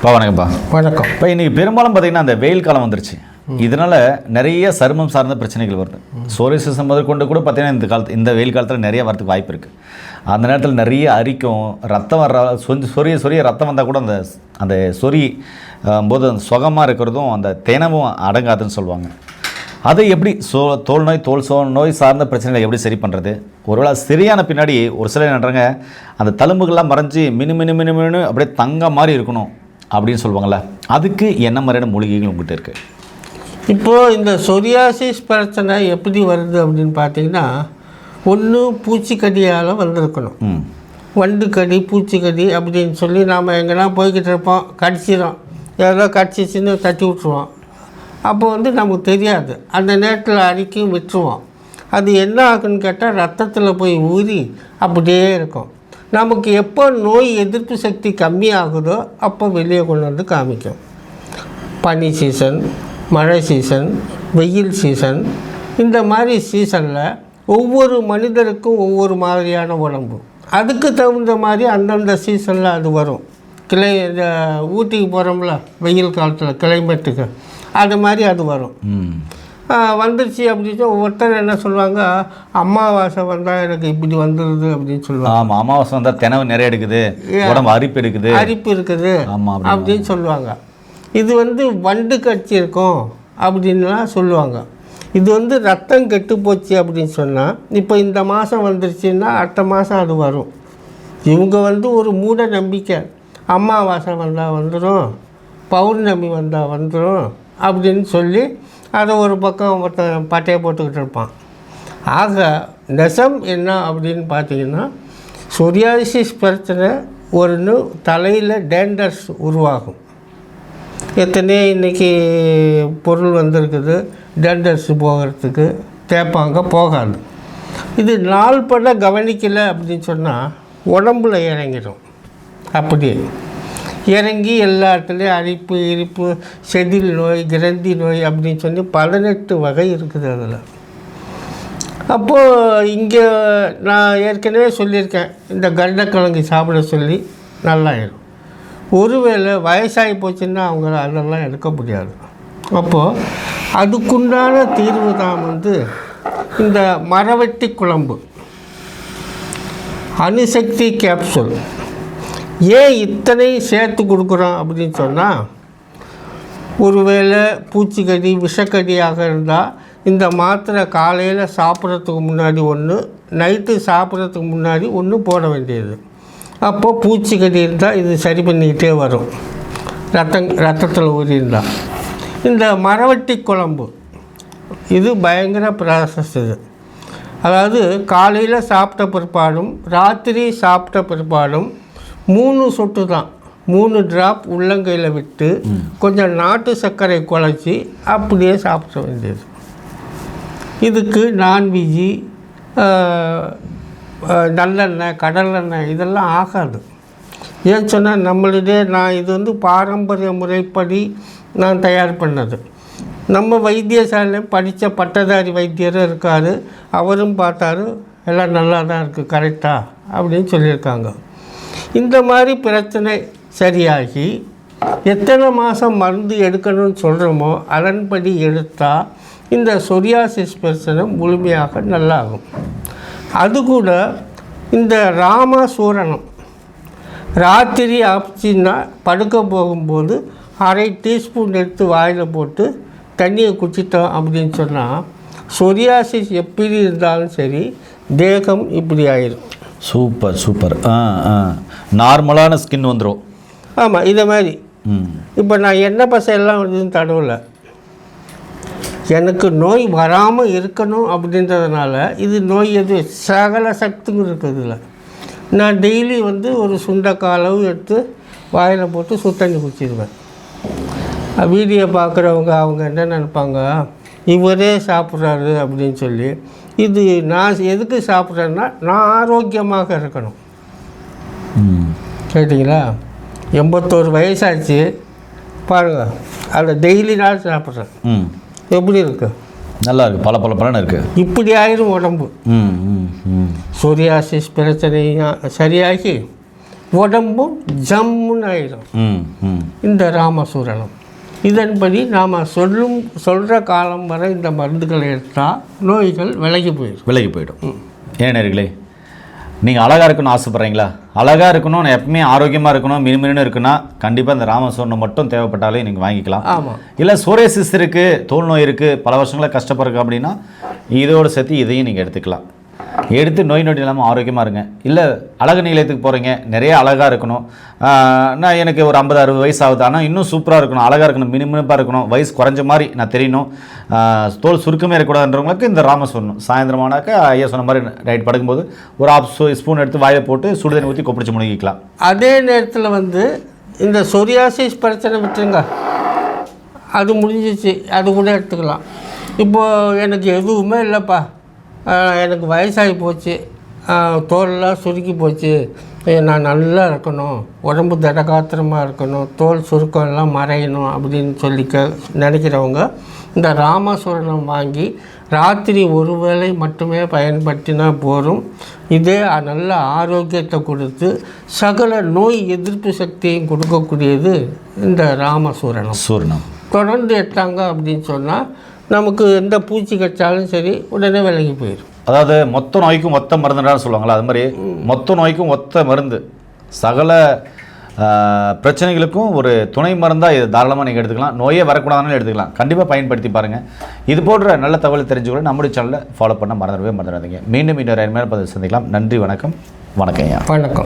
இப்போ வணக்கம்ப்பா. வணக்கம். இப்போ இன்றைக்கி பெரும்பாலும் பார்த்தீங்கன்னா அந்த வெயில் காலம் வந்துருச்சு. இதனால் நிறைய சருமம் சார்ந்த பிரச்சனைகள் வருது. சோரிசிசம் முதற்கொண்டு கூட பார்த்தீங்கன்னா இந்த காலத்து இந்த வெயில் காலத்தில் நிறைய வரதுக்கு வாய்ப்பு இருக்குது அந்த நேரத்தில் நிறைய அரிக்கும் ரத்தம் வர்ற சொஞ்ச சொரிய சொரிய ரத்தம் வந்தால் கூட அந்த அந்த சொறி போது அந்த சுகமாக இருக்கிறதும் அந்த தினமும் அடங்காதுன்னு சொல்லுவாங்க. அதை எப்படி சோ தோல் நோய் தோல் சோ நோய் சார்ந்த பிரச்சனைகளை எப்படி சரி பண்ணுறது ஒருவேளை சரியான பின்னாடி ஒரு சிலர் பண்றாங்க அந்த தழும்புகள்லாம் மறைஞ்சு மினு மினு மினு மினு அப்படியே தங்க மாதிரி இருக்கணும். அப்படின்னு சொல்லுவாங்கள்ல அதுக்கு என்ன மாதிரியான மூலிகைகள் உங்கள்கிட்ட இருக்குது இப்போது இந்த சொரியாசிஸ் பிரச்சனை எப்படி வருது அப்படின்னு பார்த்தீங்கன்னா ஒன்று பூச்சிக்கடியால் வந்திருக்கணும் ம். வண்டு கடி பூச்சிக்கடி அப்படின்னு சொல்லி நாம் எங்கன்னா போய்கிட்டு இருப்போம் கடிச்சிடும் ஏதோ கடிச்சிச்சின்னு தட்டி விட்ருவோம் அப்போ வந்து நமக்கு தெரியாது. அந்த நேரத்தில் அரிக்கும் விட்டுருவோம். அது என்ன ஆகுன்னு கேட்டால் ரத்தத்தில் போய் ஊறி அப்படியே இருக்கும். நமக்கு எப்போ நோய் எதிர்ப்பு சக்தி கம்மியாகுதோ அப்போ வெளியே கொண்டு வந்து காமிக்கும். பனி சீசன் மழை சீசன் வெயில் சீசன் இந்த மாதிரி சீசனில் ஒவ்வொரு மனிதருக்கும் ஒவ்வொரு மாதிரியான உடம்பு. அதுக்கு தகுந்த மாதிரி அந்தந்த சீசனில் அது வரும். கிளை இந்த ஊட்டிக்கு போகிறோம்ல வெயில் காலத்தில் கிளைமேட்டுக்கு. அது மாதிரி அது வரும். வந்துருச்சு அப்படின்னு ஒவ்வொருத்தர் என்ன சொல்லுவாங்க? அமாவாசை வந்தால் எனக்கு இப்படி வந்துடுது அப்படின்னு சொல்லுவாங்க. ஆமாம் அமாவாசை வந்தால் தினவு நிறைய எடுக்குது. உடம்பு அரிப்பு எடுக்குது. அரிப்பு இருக்குது ஆமாம் அப்படி அப்படின்னு சொல்லுவாங்க. இது வந்து வண்டு கட்சி இருக்கும் அப்படின்லாம் சொல்லுவாங்க. இது வந்து ரத்தம் கெட்டு போச்சு அப்படின்னு சொன்னால் இப்போ இந்த மாதம் வந்துருச்சுன்னா அடுத்த மாதம் அது வரும். இவங்க வந்து ஒரு மூட நம்பிக்கை. அமாவாசை வந்தால் வந்துடும் பௌர்ணமி வந்தால் வந்துடும் அப்படின்னு சொல்லி அதை ஒரு பக்கம் ஒருத்தன் பட்டையை போட்டுக்கிட்டு இருப்பான். ஆக நெசம் என்ன அப்படின்னு பார்த்தீங்கன்னா சொரியாசிஸ் பிரச்சனை ஒன்று தலையில் டேண்டர்ஸ் உருவாகும். எத்தனையோ இன்றைக்கி பொருள் வந்திருக்குது டேண்டர்ஸ் போகிறதுக்கு தேப்பாங்க போகாது. இது நாள் பட கவனிக்கலை அப்படின்னு சொன்னால் உடம்புல இறங்கிடும். அப்படியே. இறங்கி எல்லா இடத்துலையும் அரிப்பு இரிப்பு செதில் நோய் கிரந்தி நோய் அப்படின்னு சொல்லி பதினெட்டு வகை இருக்குது அதில். அப்போது இங்கே நான் ஏற்கனவே சொல்லியிருக்கேன் இந்த கண்டக்கிழங்கு சாப்பிட சொல்லி நல்லாயிடும் ஒருவேளை வயசாகி போச்சுன்னா அவங்க அதெல்லாம் எடுக்க முடியாது. அப்போது அதுக்குண்டான தீர்வு தான் வந்து இந்த மரவெட்டி குழம்பு. அணுசக்தி கேப்சூல் ஏன் இத்தனை சேர்த்து கொடுக்குறோம் அப்படின்னு சொன்னால் ஒருவேளை பூச்சிக்கடி விஷக்கடியாக இருந்தால் இந்த மாத்திரை காலையில் சாப்பிட்றதுக்கு முன்னாடி ஒன்று நைட்டு சாப்பிட்றதுக்கு முன்னாடி ஒன்று போட வேண்டியது. அப்போது பூச்சிக்கடி இருந்தால் இது சரி பண்ணிக்கிட்டே வரும். ரத்தம் ரத்தத்தில் ஊறியிருந்தால் இந்த மரவட்டி குழம்பு இது பயங்கர ப்ராசஸ் இது. அதாவது காலையில் சாப்பிட்ட பிற்பாடும் ராத்திரி சாப்பிட்ட பிற்பாடும் மூணு சொட்டு தான். மூணு ட்ராப் உள்ளங்கையில் விட்டு கொஞ்சம் நாட்டு சர்க்கரை குழச்சி அப்படியே சாப்பிட வேண்டியது. இதுக்கு நான்வெஜ்ஜி நல்லெண்ணெய் கடலெண்ணெய் இதெல்லாம் ஆகாது. ஏன்னு சொன்னால் நம்மளுடைய நான் இது வந்து பாரம்பரிய முறைப்படி நான் தயார் பண்ணது. நம்ம வைத்தியசாலையில் படித்த பட்டதாரி வைத்தியரும் இருக்கார். அவரும் பார்த்தாரு எல்லாம் நல்லா தான் இருக்குது கரெக்டாக அப்படின்னு சொல்லியிருக்காங்க. இந்த மாதிரி பிரச்சனை சரியாகி எத்தனை மாதம் மருந்து எடுக்கணும்னு சொல்கிறோமோ அதன்படி எடுத்தால் இந்த சொரியாசிஸ் பிரச்சனை முழுமையாக நல்லாகும். அது கூட இந்த ராமசூரணம். ராத்திரி ஆப்ச்சின்னா படுக்க போகும்போது அரை டீஸ்பூன் எடுத்து வாயில் போட்டு தண்ணியை குடிச்சிட்டோம் அப்படின்னு சொன்னால் சொரியாசிஸ் எப்படி இருந்தாலும் சரி தேகம் இப்படி ஆயிடும் சூப்பர் சூப்பர். ஆ ஆ. நார்மலான ஸ்கின் வந்துடும் ஆமாம் இதை மாதிரி. ம். இப்போ நான் எண்ணெய் பசை எல்லாம் எதுவும் தடவல. எனக்கு நோய் வராமல் இருக்கணும் அப்படின்றதுனால இது நோய் எது சகல சக்தியும் இருக்குது இதில். நான் டெய்லி வந்து ஒரு சுண்டக்காய் அளவு எடுத்து வாயில் போட்டு சுத்தண்ணி குடிச்சிடுவேன் வீடியோ பார்க்குறவங்க அவங்க என்ன நினைப்பாங்க? இவரே சாப்பிட்றாரு அப்படின்னு சொல்லி இது நான் எதுக்கு சாப்பிட்றேன்னா நான் ஆரோக்கியமாக இருக்கணும். கேட்டிங்களா? எண்பத்தோரு வயசாச்சு. பாருங்கள் அதை டெய்லி நான் சாப்பிட்றேன். எப்படி இருக்கு? நல்லா இருக்கு பல பல பலன் இருக்கு. இப்படி ஆயிரும் உடம்பு. ம் ம் ம். சோரியாசிஸ் பிரச்சனையும் சரியாகி உடம்பும் ஜம்முன்னு ஆயிடும் இந்த ராமசூரணம். இதன்படி நாம் சொல்லும் சொல்கிற காலம் வரை இந்த மருந்துகளை எடுத்தால் நோய்கள் விலகி போயிடும். விலகி போயிடும். ஏன் நேர்களே நீங்கள் அழகாக இருக்கணும்னு ஆசைப்பட்றீங்களா? அழகாக இருக்கணும் நான் எப்பவுமே ஆரோக்கியமாக இருக்கணும் மினுமினுன்னு இருக்குன்னா கண்டிப்பாக இந்த ராமசோர்ணம் மட்டும் தேவைப்பட்டாலே நீங்கள் வாங்கிக்கலாம். ஆமாம் இல்லை சோரேசிஸ் இருக்குது தோல் நோய் இருக்குது பல வருஷங்களா கஷ்டப்படுறீங்க அப்படின்னா இதோடு சேர்த்து இதையும் நீங்கள் எடுத்துக்கலாம். எடுத்து நோய் நொடி இல்லாமல் ஆரோக்கியமாக இருங்க. இல்லை அழகு நிலையத்துக்கு போகிறீங்க நிறைய அழகாக இருக்கணும். நான் எனக்கு ஒரு ஐம்பது அறுபது வயசு ஆகுது. ஆனால் இன்னும் சூப்பராக இருக்கணும் அழகாக இருக்கணும் மினிமினிப்பாக இருக்கணும். வயசு குறைஞ்ச மாதிரி நான் தெரியணும். தோல் சுருக்கமே இருக்கக்கூடாதுன்றவங்களுக்கு இந்த ராம சொல்லணும். சாயந்தரமானாக்க ஐயா சொன்ன மாதிரி நைட் படுக்கும்போது ஒரு ஆஃப் ஸ்பூன் எடுத்து வாயை போட்டு சுடுதண்ணி ஊற்றி கொப்பிடிச்சு முழுகிக்கலாம் அதே நேரத்தில் வந்து இந்த சொரியாசிஸ் பிரச்சனை விட்டுருங்க. அது முடிஞ்சிச்சு. அது கூட எடுத்துக்கலாம். இப்போது எனக்கு எதுவுமே இல்லைப்பா. எனக்கு வயசாகி போச்சு. ஆஹ் தோலெல்லாம் சுருக்கி போச்சு. நான் நல்லா இருக்கணும். உடம்பு திடகாத்திரமாக இருக்கணும். தோல் சுருக்கம் எல்லாம் மறையணும் அப்படின்னு சொல்லி க நினைக்கிறவங்க இந்த ராமசுவரணம் வாங்கி ராத்திரி ஒரு வேளை மட்டுமே பயன்படுத்தினா போதும். இதே நல்ல ஆரோக்கியத்தை கொடுத்து சகல நோய் எதிர்ப்பு சக்தியையும் கொடுக்கக்கூடியது இந்த ராமசூரணம் சூர்ணம் தொடர்ந்து எடுத்தாங்க அப்படின்னு சொன்னால் நமக்கு எந்த பூச்சி கடிச்சாலும் சரி உடனே விலகி போயிடும் அதாவது மொத்த நோய்க்கும் ஒத்த மருந்துன்னு சொல்லுவாங்களா அது மாதிரி மொத்த நோய்க்கும் ஒத்த மருந்து. சகல பிரச்சனைகளுக்கும் ஒரு துணை மருந்தாக இது தாராளமாக நீங்கள் எடுத்துக்கலாம். நோயே வரக்கூடாதுன்னு எடுத்துக்கலாம். கண்டிப்பாக பயன்படுத்தி பாருங்கள் இது போன்ற நல்ல தகவல் தெரிஞ்சுக்கொள்ள நம்முடைய சேனலை ஃபாலோ பண்ண மறந்துடவே மறந்துடாதீங்க. மீண்டும் இன்னொரு அருமையான பதிவு சந்திக்கலாம். நன்றி வணக்கம். வணக்கம் வணக்கம்.